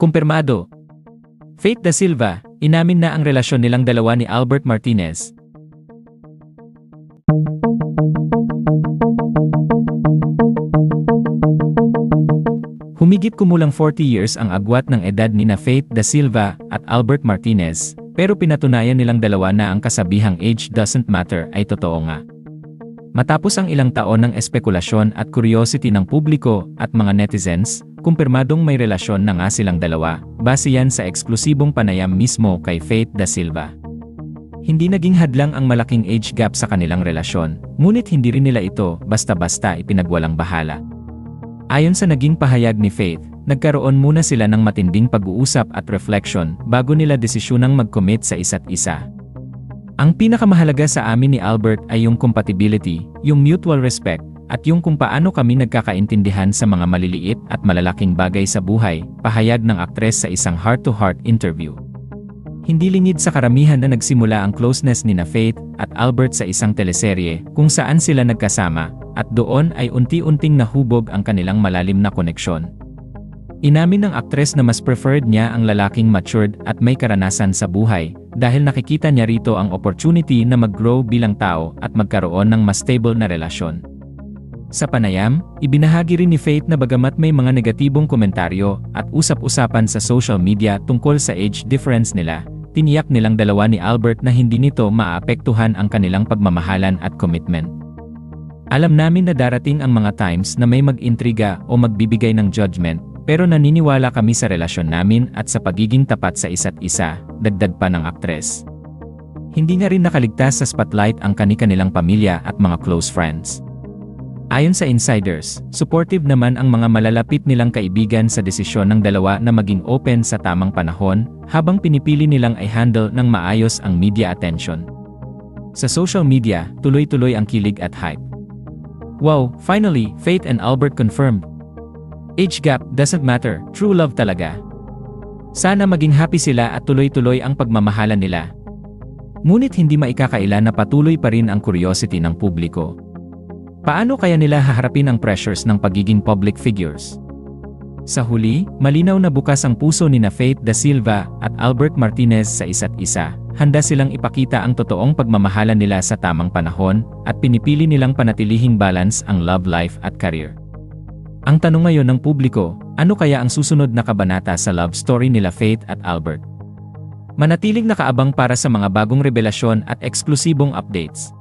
Kumpirmado. Faith Da Silva, inamin na ang relasyon nilang dalawa ni Albert Martinez. Humigit kumulang 40 years ang agwat ng edad ni na Faith Da Silva at Albert Martinez, pero pinatunayan nilang dalawa na ang kasabihang age doesn't matter ay totoo nga. Matapos ang ilang taon ng espekulasyon at curiosity ng publiko at mga netizens, kumpirmadong may relasyon na nga silang dalawa, base yan sa eksklusibong panayam mismo kay Faith Da Silva. Hindi naging hadlang ang malaking age gap sa kanilang relasyon, ngunit hindi rin nila ito basta-basta ipinagwalang bahala. Ayon sa naging pahayag ni Faith, nagkaroon muna sila ng matinding pag-uusap at reflection bago nila desisyunang mag-commit sa isa't isa. Ang pinakamahalaga sa amin ni Albert ay yung compatibility, yung mutual respect, at yung kung paano kami nagkakaintindihan sa mga maliliit at malalaking bagay sa buhay, pahayag ng aktres sa isang heart-to-heart interview. Hindi lingid sa karamihan na nagsimula ang closeness ni na Faith at Albert sa isang teleserye kung saan sila nagkasama, at doon ay unti-unting nahubog ang kanilang malalim na koneksyon. Inamin ng aktres na mas preferred niya ang lalaking matured at may karanasan sa buhay, dahil nakikita niya rito ang opportunity na mag-grow bilang tao at magkaroon ng mas stable na relasyon. Sa panayam, ibinahagi rin ni Faith na bagamat may mga negatibong komentaryo at usap-usapan sa social media tungkol sa age difference nila, tiniyak nilang dalawa ni Albert na hindi nito maapektuhan ang kanilang pagmamahalan at commitment. Alam namin na darating ang mga times na may mag-intriga o magbibigay ng judgment, pero naniniwala kami sa relasyon namin at sa pagiging tapat sa isa't isa, dagdag pa ng aktres. Hindi nga rin nakaligtas sa spotlight ang kani-kanilang pamilya at mga close friends. Ayon sa insiders, supportive naman ang mga malalapit nilang kaibigan sa desisyon ng dalawa na maging open sa tamang panahon, habang pinipili nilang i-handle ng maayos ang media attention. Sa social media, tuloy-tuloy ang kilig at hype. Wow, finally, Faith and Albert confirmed, Age gap doesn't matter, true love talaga. Sana maging happy sila at tuloy-tuloy ang pagmamahalan nila. Ngunit hindi maikakaila na patuloy pa rin ang curiosity ng publiko. Paano kaya nila haharapin ang pressures ng pagiging public figures? Sa huli, malinaw na bukas ang puso ni na Faith Da Silva at Albert Martinez sa isa't isa. Handa silang ipakita ang totoong pagmamahalan nila sa tamang panahon at pinipili nilang panatilihing balance ang love life at career. Ang tanong ngayon ng publiko, ano kaya ang susunod na kabanata sa love story nila Faith at Albert? Manatiling nakaabang para sa mga bagong revelasyon at eksklusibong updates.